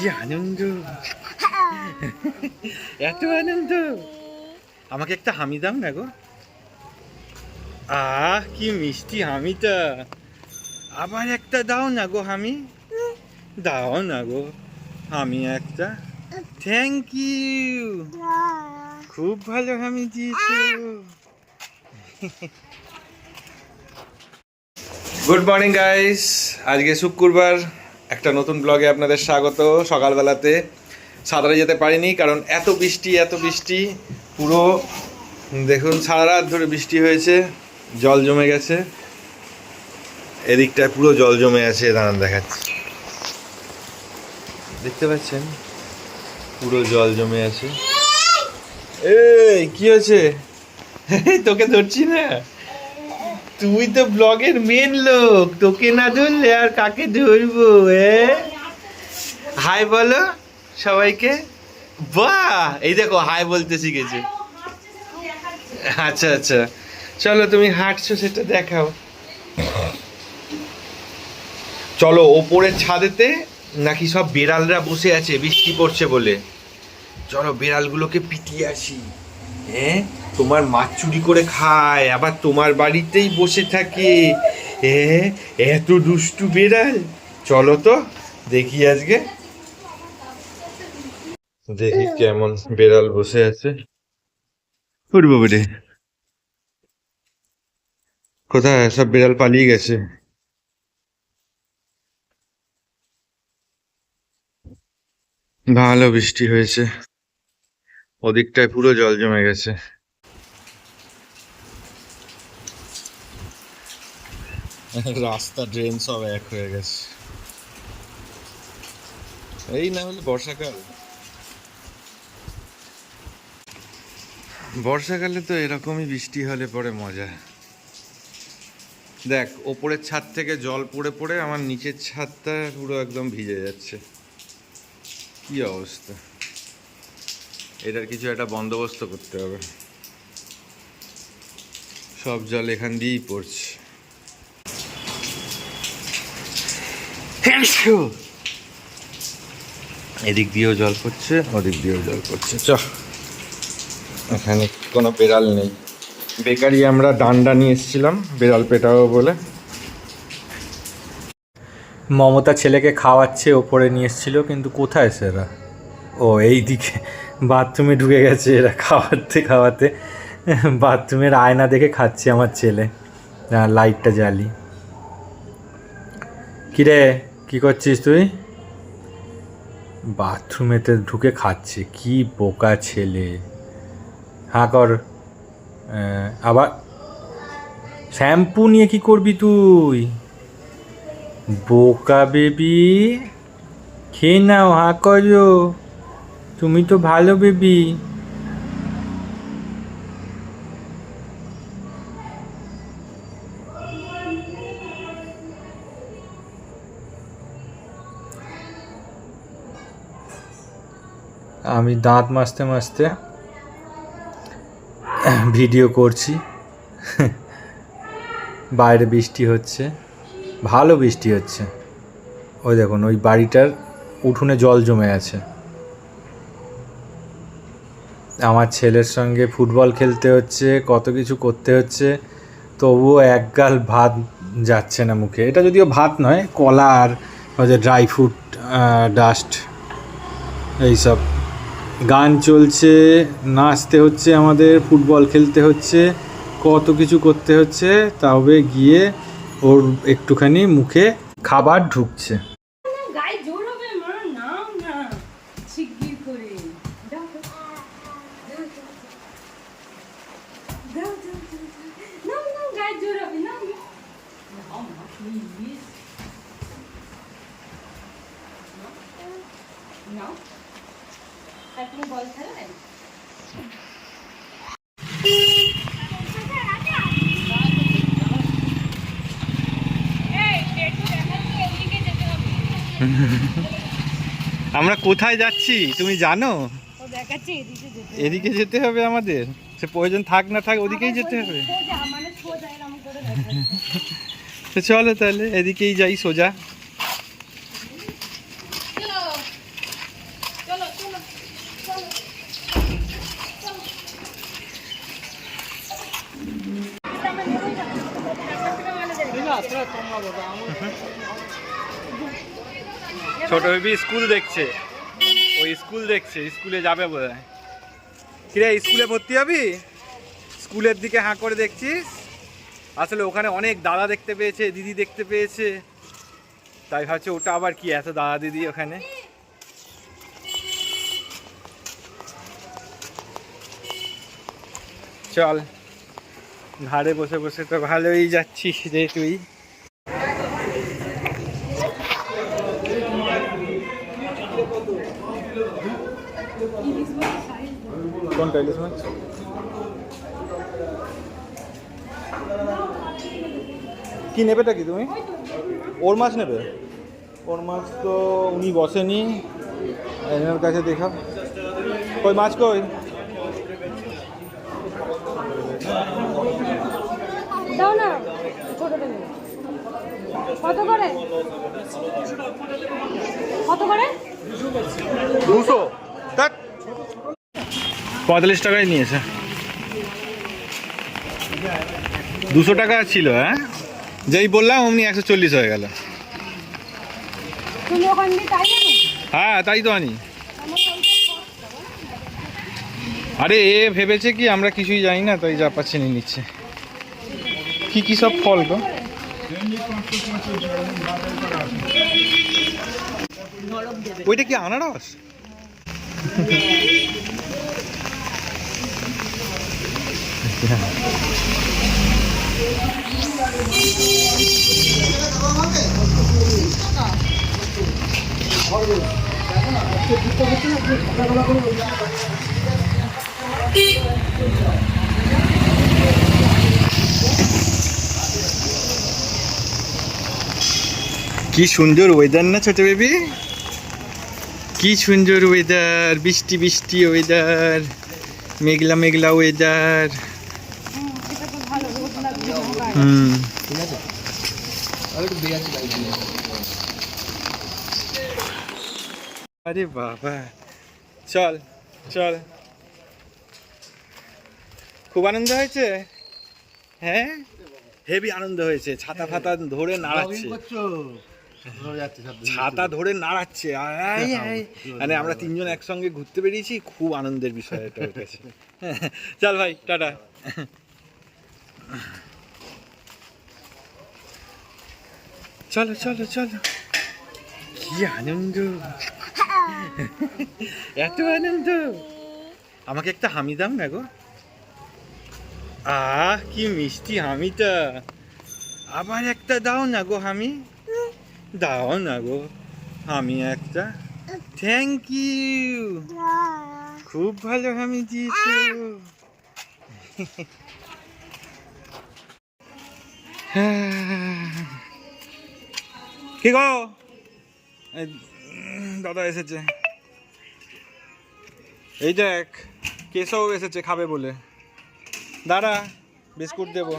কি আনন্দ? এত আনন্দ? আমাকে একটা হামি দাও না গো। আহ কি মিষ্টি হামিটা। আবার একটা দাও না গো হামি। দাও না গো হামি একটা। থ্যাংক ইউ খুব ভালো হামি দিয়েছ। গুড মর্নিং গাইস আজকে শুক্রবার। একটা নতুন ব্লগে আপনাদের স্বাগত। সকালবেলাতে সাঁতারে যেতে পারিনি কারণ এত বৃষ্টি এত বৃষ্টি, পুরো, দেখুন, সারা রাত ধরে বৃষ্টি হয়েছে, জল জমে গেছে। এদিকটায় পুরো জল জমে আছে, দাঁড়ান দেখাচ্ছি। দেখতে পাচ্ছেন? পুরো জল জমে আছে। এই, কি হয়েছে? তোকে ধরছি না। তুই তো ব্লগের মেন লোক, তোকে না ধরলে আর কাকে ধরবো, এ? হাই বলো সবাইকে। বাহ, এই দেখো হাই বলতে শিখেছে। আচ্ছা আচ্ছা। চলো, তুমি হাঁটছো, সেটা দেখাও। চলো, ওপরের ছাদেতে নাকি সব বেড়ালরা বসে আছে, বৃষ্টি পড়ছে বলে। চলো, বেড়ালগুলোকে পিটিয়ে আসি। হ্যাঁ? তোমার মাছ চুরি করে খায়, আবার তোমার বাড়িতেই বসে থাকে। হ্যাঁ? এত দুষ্টু বেড়াল। চলো তো, দেখি আজকে। দেখি কেমন বেড়াল বসে আছে। উঠবো বেড়ে। কোথায়? সব বেড়াল পালিয়ে গেছে। ভালো বৃষ্টি হয়েছে। ওদিকটায় পুরো জল জমে গেছে। রাস্তা ড্রেন সব এক হয়ে গেছে। এই না হলে বর্ষাকাল। বর্ষাকালে তো এরকমই বৃষ্টি হলে পরে মজা। দেখ ওপরের ছাদ থেকে জল পড়ে পড়ে আমার নিচের ছাদটা পুরো একদম ভিজে যাচ্ছে। কি অবস্থা? এটার কিছু একটা বন্দোবস্ত করতে হবে। সব জল এখান দিয়েই পড়ছে। এদিক দিয়েও জল পড়ছে, ওদিক দিয়েও জল পড়ছে। চ, এখানে কোনো বেড়াল নেই। বেকারি আমরা ডান্ডা নিয়ে এসেছিলাম, বেড়াল পেটাবো বলে। মমতা ছেলেকে খাওয়াচ্ছে, ওপরে নিয়ে এসেছিল, কিন্তু কোথায় সেরা? ও এই দিকে বাথরুমে ঢুকে গেছে এরা খাওয়াতে খাওয়াতে। বাথরুমের আয়না দেখে খাচ্ছে আমার ছেলে। লাইটটা জ্বালি। কিরে, কি করছিস তুই? বাথরুমেতে ঢুকে খাচ্ছে, কি বোকা ছেলে। হ্যাঁ কর। আবার শ্যাম্পু নিয়ে কি করবি তুই? বোকা বেবি। খেয়ে নাও হা করো। তুমি তো ভালো বেবি। আমি দাঁত মাজতে মাজতে ভিডিও করছি। বাইরে বৃষ্টি হচ্ছে। ভালো বৃষ্টি হচ্ছে। ওই দেখুন, ওই বাড়িটার উঠোনে জল জমে আছে। আমার ছেলের সঙ্গে ফুটবল খেলতে হচ্ছে, কত কিছু করতে হচ্ছে, তবুও এক গাল ভাত যাচ্ছে না মুখে। এটা যদিও ভাত নয়, কলা আর হচ্ছে ড্রাই ফ্রুট ডাস্ট এইসব। গান চলছে, নাচতে হচ্ছে আমাদের, ফুটবল খেলতে হচ্ছে, কত কিছু করতে হচ্ছে, তবে গিয়ে ওর একটুখানি মুখে খাবার ঢুকছে গায়ে জোর হবে মা নাও না শিগগির করে দাও দাও। দাও, দাও, দাও। দাও, দাও, দাও, দাও। নাও, নাও, গায়ে জোর হবে, নাও, নাও। নাও, please। নাও। আর তুমি বল খেলায়? আমরা কোথায় যাচ্ছি তুমি জানো এদিকে যেতে হবে আমাদের সে প্রয়োজন থাক না থাক ওদিকেই যেতে হবে তো চলো তাহলে, এদিকেই যাই সোজা। ছোট বেবি স্কুল দেখছে। ওই স্কুল দেখছে, স্কুলে যাবে বোধ হয় কিরে, স্কুলে ভর্তি হবি? স্কুলের দিকে হাঁ করে দেখছিস? আসলে ওখানে অনেক দাদা দেখতে পেয়েছে, দিদি দেখতে পেয়েছে। তাই ভাবছে ওটা আবার কি এত দাদা দিদি ওখানে? চল, ঘাড়ে বসে বসে তো ভালোই যাচ্ছিস রে তুই। কোনটা ইলিশ মাছ? কি নেবেটা কি তুমি? ওর মাছ নেবে? ওর মাছ তো উনি বসেনি। এনার কাছে দেখা। কই মাছ কই? দাও না কত করে? কত করে? দুশো। তাক পঁয়তাল্লিশ টাকায় নিয়েছে। দুশো টাকা ছিল হ্যাঁ? যেই বললাম অমনি একশো চল্লিশ হয়ে গেল। হ্যাঁ তাই তো আনি। আরে এ ভেবেছে কি আমরা কিছুই জানি না তাই যা পাচ্ছে নিয়ে নিচ্ছে। কি কি সব ফল গো? ওইটা কি আনারস? কি সুন্দর ওয়েদার না ছোট বেবি কি সুন্দর ওয়েদার বৃষ্টি বৃষ্টি ওয়েদার মেঘলা মেঘলা ওয়েদার হুম। আরে বাবা। চল চল। খুব আনন্দ হয়েছে? হ্যাঁ? হেভি আনন্দ হয়েছে। ছাতা ফাতা ধরে নাড়াচ্ছে। ছাতা ধরে নাড়াচ্ছে। মানে আমরা তিনজন একসঙ্গে ঘুরতে বেরিয়েছি। খুব আনন্দের বিষয় এটা চল ভাই টাটা। চলো চলো চলো। কি আনন্দ। এত আনন্দ। আমাকে একটা হামি দাও না গো। আহ কি মিষ্টি হামিটা। আবার একটা দাও না গো হামি। দাও না গো হামি একটা। থ্যাংক ইউ খুব ভালো হামি দিয়েছ। কি গো? দাদা এসেছে। এই দেখ কেশব এসেছে খাবে বলে। দাঁড়া বিস্কুট দেবো।